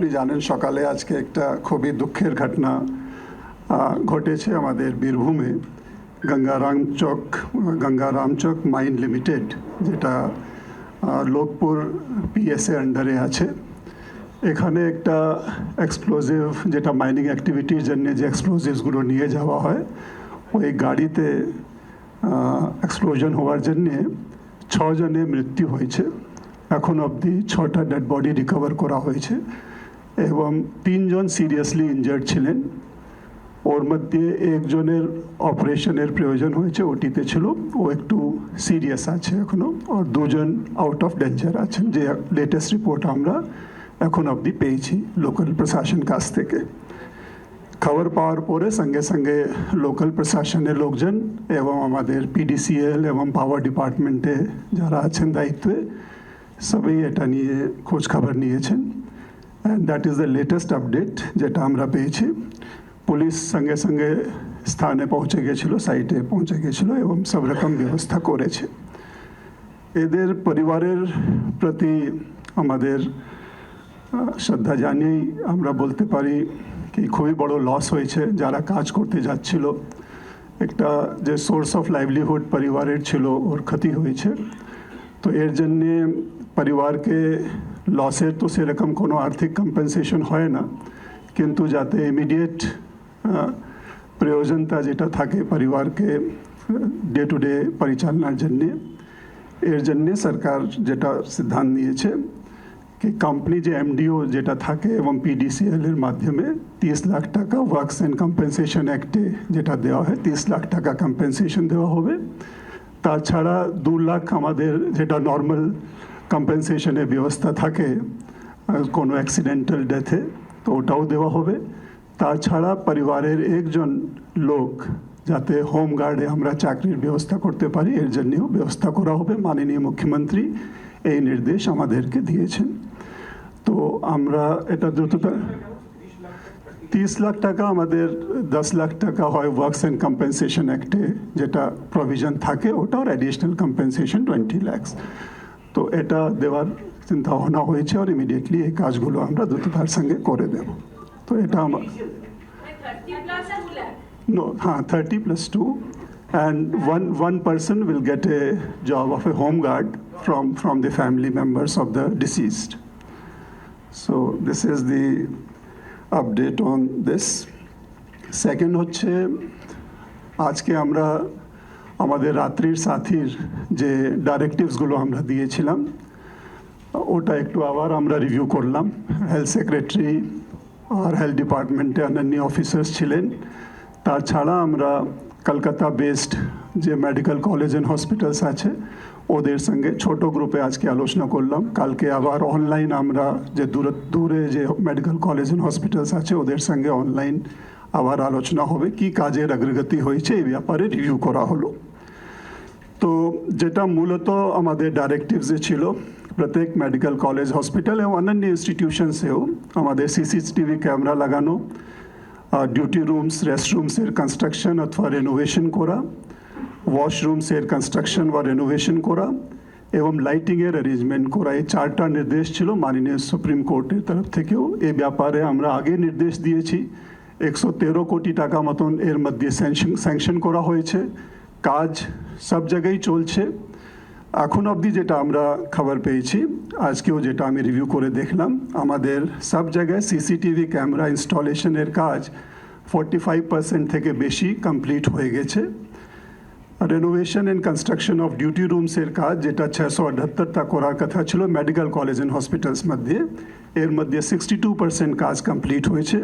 আপনি জানেন সকালে আজকে একটা খুবই দুঃখের ঘটনা ঘটেছে আমাদের বীরভূমে। গঙ্গারাম চক গঙ্গারাম চক মাইন লিমিটেড, যেটা লোকপুর পিএসএ আন্ডারে আছে। এখানে একটা এক্সপ্লোজিভ যেটা মাইনিং অ্যাক্টিভিটির জন্য যে এক্সপ্লোজিভসগুলো নিয়ে যাওয়া হয়, ওই গাড়িতে এক্সপ্লোজন হওয়ার জন্যে ছজনের মৃত্যু হয়েছে। এখন অবধি ছটা ডেড বডি রিকভার করা হয়েছে। এবং তিনজন সিরিয়াসলি ইনজার্ড ছিলেন। ওর মধ্যে একজনের অপারেশনের প্রয়োজন হয়েছে, ওটিতে ছিল। ও একটু সিরিয়াস আছে এখনও। আর দুজন আউট অফ ডেঞ্জার আছেন, যে লেটেস্ট রিপোর্ট আমরা এখন অবধি পেয়েছি লোকাল প্রশাসন কাছ থেকে। খবর পাওয়ার পরে সঙ্গে সঙ্গে লোকাল প্রশাসনের লোকজন এবং আমাদের পিডিসিএল এবং পাওয়ার ডিপার্টমেন্টে যারা আছেন দায়িত্বে, সবাই এটা নিয়ে খোঁজ খবর নিয়েছেন। That is the latest update যেটা আমরা পেয়েছি। পুলিশ সঙ্গে সঙ্গে স্থানে পৌঁছে গেছিল সাইটে পৌঁছে গেছিল এবং সব রকম ব্যবস্থা করেছে। এদের পরিবারের প্রতি আমাদের শ্রদ্ধা জানিয়েই আমরা বলতে পারি কি খুবই বড় লস হয়েছে যারা কাজ করতে যাচ্ছিল। একটা যে সোর্স অফ লাইভলিহুড পরিবারের ছিল, ওর ক্ষতি হয়েছে। তো এর জন্যে পরিবারকে লসের তো সেরকম কোনো আর্থিক কম্পেনসেশন হয় না। কিন্তু যাতে ইমিডিয়েট প্রয়োজনতা যেটা থাকে পরিবারকে ডে টু ডে পরিচালনার জন্যে, এর জন্যে সরকার যেটা সিদ্ধান্ত নিয়েছে কি কোম্পানি যে এমডিও যেটা থাকে এবং পিডিসিএল এর মাধ্যমে তিরিশ লাখ টাকা ওয়ার্কস অ্যান্ড কম্পেনসেশন অ্যাক্টে যেটা দেওয়া হয়, তিরিশ লাখ টাকা কম্পেনসেশন দেওয়া হবে। তাছাড়া দু লাখ আমাদের যেটা নর্মাল কম্পেনসেশনের ব্যবস্থা থাকে কোনো অ্যাক্সিডেন্টাল ডেথে তো ওটাও দেওয়া হবে। তাছাড়া পরিবারের একজন লোক যাতে হোম গার্ডে আমরা চাকরির ব্যবস্থা করতে পারি, এর জন্যেও ব্যবস্থা করা হবে। মাননীয় মুখ্যমন্ত্রী এই নির্দেশ আমাদেরকে দিয়েছেন। তো আমরা এটা দ্রুততা তিরিশ লাখ টাকা আমাদের, দশ লাখ টাকা হয় ওয়ার্কস অ্যান্ড কম্পেনসেশন অ্যাক্টে যেটা প্রভিশন থাকে ওটাও অ্যাডিশনাল কম্পেনসেশন টোয়েন্টি ল্যাক্স তো এটা দেওয়ার চিন্তা ভাবনা হয়েছে আর ইমিডিয়েটলি এই কাজগুলো আমরা দ্রুততার সঙ্গে করে দেব তো এটা আমার নো হ্যাঁ thirty plus two and one one person will get a job of a home guard from from the family members of the deceased so this is the update on this second হচ্ছে আজকে আমরা আমাদের রাত্রির সাথীর যে ডাইরেক্টিভসগুলো আমরা দিয়েছিলাম, ওটা একটু আবার আমরা রিভিউ করলাম। হেলথ সেক্রেটারি আর হেলথ ডিপার্টমেন্টে অন্যান্য অফিসার্স ছিলেন। তাছাড়া আমরা কলকাতা বেসড যে মেডিকেল কলেজ অ্যান্ড হসপিটালস আছে, ওদের সঙ্গে ছোট গ্রুপে আজকে আলোচনা করলাম। কালকে আবার অনলাইন আমরা যে দূরে দূরে যে মেডিকেল কলেজ অ্যান্ড হসপিটালস আছে, ওদের সঙ্গে অনলাইন আবার আলোচনা হবে। কি কাজের অগ্রগতি হয়েছে, এই ব্যাপারে রিভিউ করা হলো। তো যেটা মূলত আমাদের ডাইরেক্টিভসে ছিল, প্রত্যেক মেডিকেল কলেজ হসপিটাল এবং অন্যান্য ইনস্টিটিউশনসেও আমাদের সিসিটিভি ক্যামেরা লাগানো ডিউটি রুমস রেস্টরুমসের কনস্ট্রাকশন অথবা রেনোভেশন করা ওয়াশরুমসের কনস্ট্রাকশন বা রেনোভেশন করা এবং লাইটিংয়ের অ্যারেঞ্জমেন্ট করা। এই চারটা নির্দেশ ছিল মাননীয় সুপ্রিম কোর্টের তরফ থেকেও। এই ব্যাপারে আমরা আগে নির্দেশ দিয়েছি, একশো তেরো কোটি টাকা মতন এর মধ্যে স্যাংশন করা হয়েছে। কাজ সব জায়গায় চলছে। এখন অবধি যেটা আমরা খবর পেয়েছি, আজকেও যেটা আমি রিভিউ করে দেখলাম, আমাদের সব জায়গায় সিসিটিভি ক্যামেরা ইনস্টলেশনের কাজ ফর্টি ফাইভ পার্সেন্ট থেকে বেশি কমপ্লিট হয়ে গেছে। Renovation and construction of duty রুমসের কাজ, যেটা ছশো আটাত্তরটা করার কথা ছিল মেডিকেল কলেজ অ্যান্ড হসপিটালস মধ্যে, এর মধ্যে সিক্সটি টু পার্সেন্ট কাজ কমপ্লিট হয়েছে।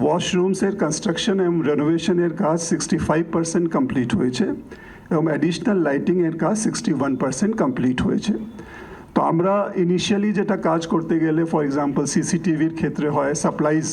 ওয়াশরুমসের কনস্ট্রাকশন এবং রেনোভেশনের কাজ সিক্সটি ফাইভ পার্সেন্ট কমপ্লিট হয়েছে এবং অ্যাডিশনাল লাইটিংয়ের কাজ সিক্সটি ওয়ান পার্সেন্ট কমপ্লিট হয়েছে। তো আমরা ইনিশিয়ালি যেটা কাজ করতে গেলে ফর এক্সাম্পল সিসিটিভির ক্ষেত্রে হয় সাপ্লাইজ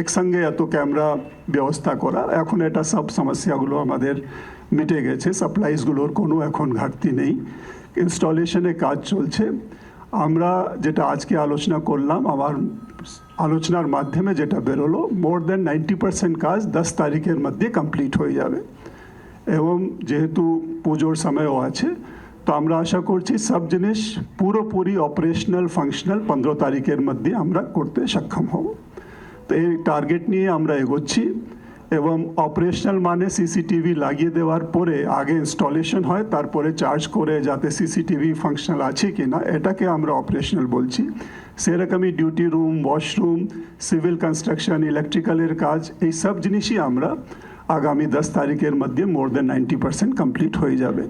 একসঙ্গে এত ক্যামেরা ব্যবস্থা করা, এখন এটা সব সমস্যাগুলো আমাদের মিটে গেছে সাপ্লাইজগুলোর কোনো এখন ঘাটতি নেই। ইনস্টলেশনে কাজ চলছে। আমরা যেটা আজকে আলোচনা করলাম, আমার আলোচনার মাধ্যমে যেটা বেরোলো মোর দেন নাইনটি পার্সেন্ট কাজ দশ তারিখের মধ্যে কমপ্লিট হয়ে যাবে। এবং যেহেতু পুজোর সময়ও আছে, তো আমরা আশা করছি সব জিনিস পুরোপুরি অপারেশনাল ফাংশনাল পনেরো তারিখের মধ্যে আমরা করতে সক্ষম হব। তো এই টার্গেট নিয়ে আমরা এগোচ্ছি। এবং অপারেশনাল মানে সিসিটিভি লাগিয়ে দেওয়ার পরে আগে ইনস্টলেশন হয়, তারপরে চার্জ করে যাতে সিসিটিভি ফাংশনাল আছে কি না, এটাকে আমরা অপারেশনাল বলছি। সেরকমই duty room, washroom, civil construction, ইলেকট্রিক্যালের কাজ, এই সব জিনিসই আমরা আগামী দশ তারিখের মধ্যে more than ninety percent complete হয়ে যাবে।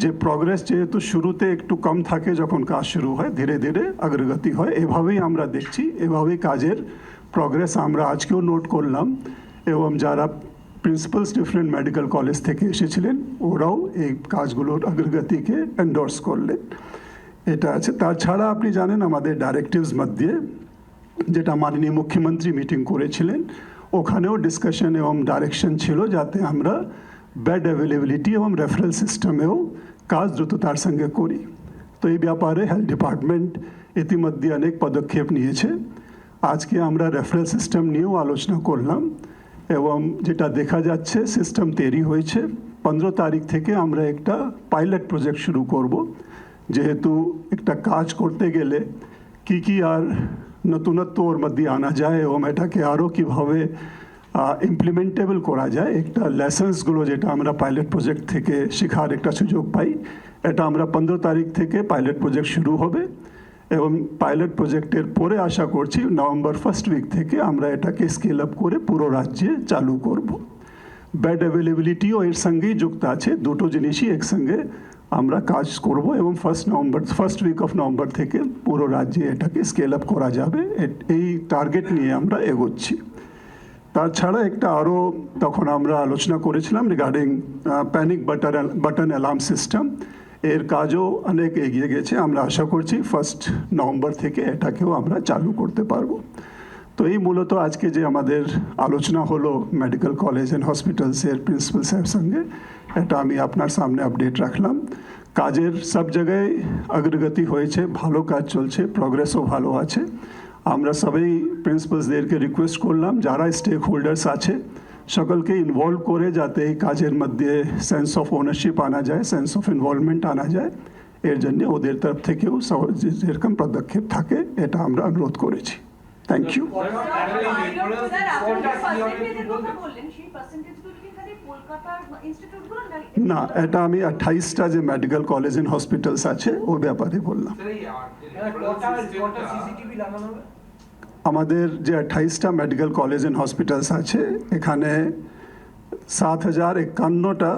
যে প্রগ্রেস যেহেতু শুরুতে একটু কম থাকে যখন কাজ শুরু হয়, ধীরে ধীরে অগ্রগতি হয়, এভাবেই আমরা দেখছি, এভাবেই কাজের প্রগ্রেস আমরা আজকেও নোট করলাম। এবং যারা প্রিন্সিপালস ডিফারেন্ট মেডিকেল কলেজ থেকে এসেছিলেন, ওরাও এই কাজগুলোর অগ্রগতিকে এন্ডোর্স করলেন। এটা আছে। তাছাড়া আপনি জানেন আমাদের ডাইরেক্টিভস মধ্যে যেটা মাননীয় মুখ্যমন্ত্রী মিটিং করেছিলেন, ওখানেও ডিসকাশন এবং ডাইরেকশন ছিল যাতে আমরা বেড অ্যাভেলেবিলিটি এবং রেফারেল সিস্টেমেও কাজ দ্রুততার সঙ্গে করি। তো এই ব্যাপারে হেলথ ডিপার্টমেন্ট ইতিমধ্যে অনেক পদক্ষেপ নিয়েছে। আজকে আমরা রেফারেল সিস্টেম নিয়েও আলোচনা করলাম। এবং যেটা দেখা যাচ্ছে সিস্টেম তৈরি হয়েছে। পনেরো তারিখ থেকে আমরা একটা পাইলট প্রজেক্ট শুরু করব। যেহেতু একটা কাজ করতে গেলে কি কি আর নতুনত্ব ওর মধ্যে আনা যায় এবং এটাকে আরও কীভাবে ইমপ্লিমেন্টেবল করা যায়, একটা লেসন্সগুলো যেটা আমরা পাইলট প্রজেক্ট থেকে শেখার একটা সুযোগ পাই, এটা আমরা পনেরো তারিখ থেকে পাইলট প্রজেক্ট শুরু হবে। এবং পাইলট প্রজেক্টের পরে আশা করছি নভেম্বর ফার্স্ট উইক থেকে আমরা এটাকে স্কেল আপ করে পুরো রাজ্যে চালু করব। বেড অ্যাভেলেবিলিটিও এর সঙ্গেই যুক্ত আছে। দুটো জিনিসই একসঙ্গে আমরা কাজ করব এবং first November first week of November থেকে পুরো রাজ্যে এটাকে স্কেল আপ করা যাবে। এই টার্গেট নিয়ে আমরা এগোচ্ছি। তাছাড়া একটা আরও তখন আমরা আলোচনা করেছিলাম regarding panic button button alarm system এর কাজও অনেক এগিয়ে গেছে। আমরা আশা করছি ফার্স্ট নভেম্বর থেকে এটাকেও আমরা চালু করতে পারব। তো এই মূলত আজকে যে আমাদের আলোচনা হলো মেডিকেল কলেজ অ্যান্ড হসপিটালসের প্রিন্সিপাল সাহেব সঙ্গে, এটা আমি আপনার সামনে আপডেট রাখলাম। কাজের সব জায়গায় অগ্রগতি হয়েছে, ভালো কাজ চলছে প্রগ্রেসও ভালো আছে। আমরা সবাই প্রিন্সিপালসদেরকে রিকোয়েস্ট করলাম, যারা স্টেক হোল্ডার্স আছে সকলকে ইনভলভ করে যাতে এই কাজের মধ্যে সেন্স অফ ওনারশিপ আনা যায় সেন্স অফ ইনভলভমেন্ট আনা যায়। এর জন্য ওদের তরফ থেকেও যেরকম পদক্ষেপ থাকে এটা আমরা অনুরোধ করেছি। থ্যাংক ইউ না এটা আমি আঠাইশটা যে মেডিকেল কলেজ অ্যান্ড হসপিটালস আছে ও ব্যাপারে বললাম। আমাদের যে আঠাইশটা মেডিকেল কলেজ অ্যান্ড হসপিটালস আছে এখানে সাত হাজার একান্নটা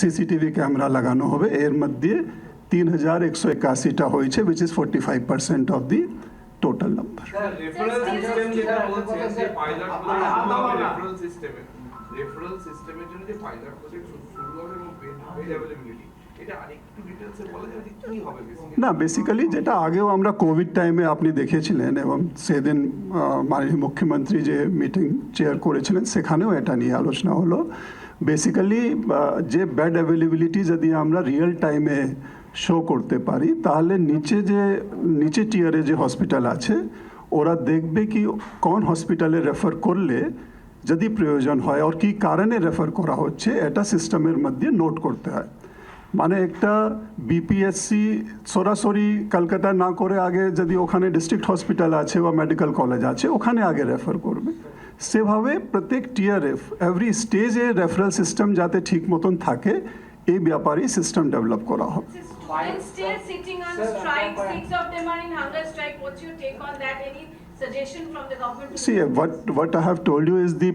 সিসিটিভি ক্যামেরা লাগানো হবে। এর মধ্যে তিন হাজার একশো একাশিটা হয়েছে which is forty five percent of the total number referral system যেটা বলছেন যে পাইলট প্রজেক্ট শুরু হবে রেফারেল সিস্টেমে রেফারেল সিস্টেমের জন্য যে পাইলট প্রজেক্ট শুরু হবে এবং না বেসিক্যালি যেটা আগেও আমরা কোভিড টাইমে আপনি দেখেছিলেন এবং সেদিন মাননীয় মুখ্যমন্ত্রী যে মিটিং চেয়ার করেছিলেন সেখানেও এটা নিয়ে আলোচনা হলো। বেসিক্যালি যে বেড অ্যাভেলেবিলিটি যদি আমরা রিয়েল টাইমে শো করতে পারি, তাহলে নিচে যে, নিচে টিয়ারে যে হসপিটাল আছে, ওরা দেখবে কি কোন হসপিটালে রেফার করলে যদি প্রয়োজন হয়, আর কি কারণে রেফার করা হচ্ছে, এটা সিস্টেমের মধ্যে নোট করতে হয়। মানে একটা বিপিএসসি সরাসরি কলকাতা না করে আগে যদি ওখানে ডিস্ট্রিক্ট হসপিটাল আছে বা মেডিকেল কলেজ আছে ওখানে আগে রেফার করবে। সেভাবে প্রত্যেক টিয়ার এফ এভরি স্টেজে রেফারেল সিস্টেম যাতে ঠিক মতন থাকে এই ব্যাপারেই সিস্টেম ডেভেলপ করা হবে।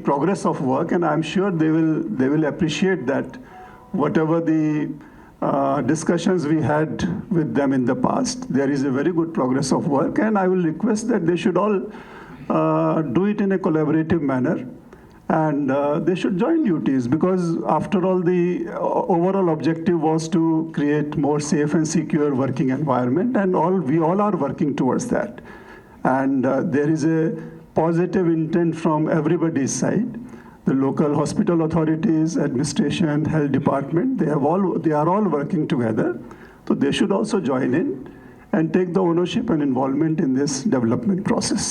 Progress of work and I am sure they will they will appreciate that whatever the uh, discussions we had with them in the past, there is a very good progress of work, and I will request that they should all uh, do it in a collaborative manner. And uh, they should join duties because, after all, the uh, overall objective was to create more safe and secure working environment, and all we all are working towards that. And uh, there is a positive intent from everybody's side the local hospital authorities administration health department they have all they are all working together so they should also join in and take the ownership and involvement in this development process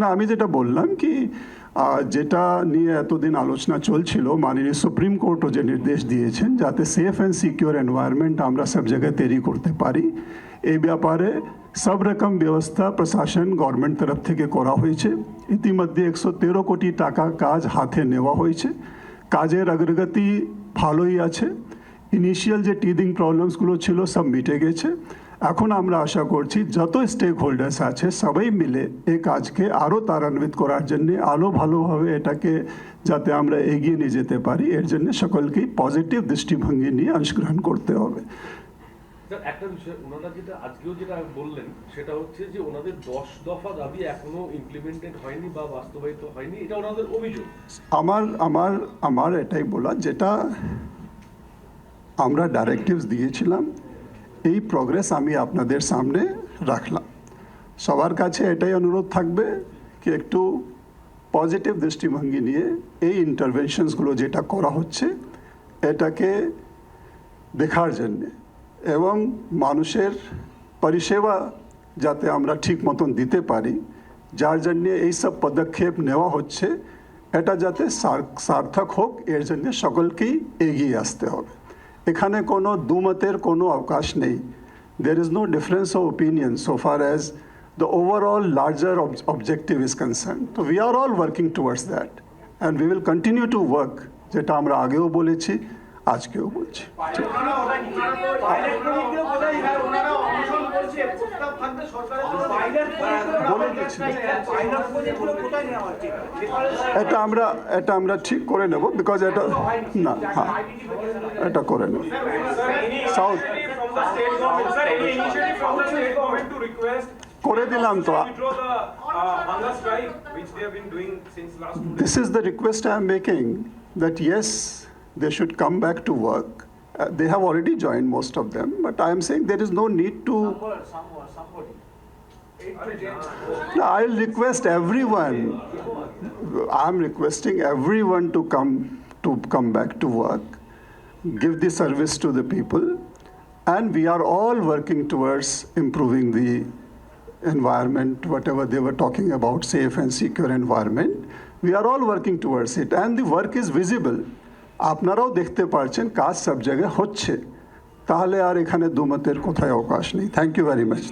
না আমি যেটা বললাম কি যেটা নিয়ে এতদিন আলোচনা চলছিল মাননীয় সুপ্রিম কোর্টও যে নির্দেশ দিয়েছেন যাতে সেফ অ্যান্ড সিকিউর এনভায়রনমেন্ট আমরা সব জায়গায় তৈরি করতে পারি এই ব্যাপারে সব রকম ব্যবস্থা প্রশাসন গভর্নমেন্ট তরফ থেকে করা হয়েছে। ইতিমধ্যে একশো তেরো কোটি টাকা কাজ হাতে নেওয়া হয়েছে। কাজের অগ্রগতি ভালোই আছে। ইনিশিয়াল যে টিদিং প্রবলেমসগুলো ছিল সব মিটে গেছে। এখন আমরা আশা করছি যত স্টেক হোল্ডার্স আছে সবাই মিলে এই কাজকে আরও তারান্বিত করার জন্য আরও ভালোভাবে এটাকে যাতে আমরা এগিয়ে নিয়ে যেতে পারি, এর জন্য সকলকেই পজিটিভ দৃষ্টিভঙ্গি নিয়ে অংশগ্রহণ করতে হবে। একটা বিষয়, ওনারা যেটা আজকেও যেটা বললেন, সেটা হচ্ছে যে ওনাদের দশ দফা দাবি এখনও ইমপ্লিমেন্টেড হয়নি বা বাস্তবায়িত হয়নি, এটা ওনাদের অভিযোগ। আমার আমার আমার এটাই বলা যেটা আমরা ডাইরেক্টিভস দিয়েছিলাম, এই প্রগ্রেস আমি আপনাদের সামনে রাখলাম। সবার কাছে এটাই অনুরোধ থাকবে কি একটু পজিটিভ দৃষ্টিভঙ্গি নিয়ে এই ইন্টারভেনশনসগুলো যেটা করা হচ্ছে, এটাকে দেখার জন্যে। এবং মানুষের পরিষেবা যাতে আমরা ঠিক মতন দিতে পারি, যার জন্যে এইসব পদক্ষেপ নেওয়া হচ্ছে, এটা যাতে সার্থক হোক, এর জন্য সকলকেই এগিয়ে আসতে হবে। এখানে কোনো দুমতের কোনো অবকাশ নেই। There is no difference of opinion so far as the overall larger objective is concern তো we are all working towards that and we will continue to work যেটা আমরা আগেও বলেছি আজকেও বলছি? এটা আমরা এটা আমরা ঠিক করে নেব বিকজ এটা না হ্যাঁ এটা করে নেব। সাউথ করে দিলাম তো। Withdraw the uh, hunger strike which they have been doing since last two days. This is the request I am making that yes, they should come back to work. Uh, they have already joined most of them, but I am saying there is no need to. Somebody. No, I'll request everyone. I'm requesting everyone to come to come back to work, give the service to the people, and we are all working towards improving the environment, whatever they were talking about, safe and secure environment. We are all working towards it, and the work is visible. আপনারাও দেখতে পারছেন কাজ সব জায়গায় হচ্ছে। তাহলে আর এখানে দুমতের কোথায় অবকাশ নেই। থ্যাংক ইউ ভেরি মাচ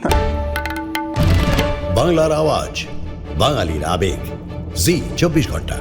বাংলার আওয়াজ, বাঙালির আবেগ। জি, চব্বিশ ঘণ্টা।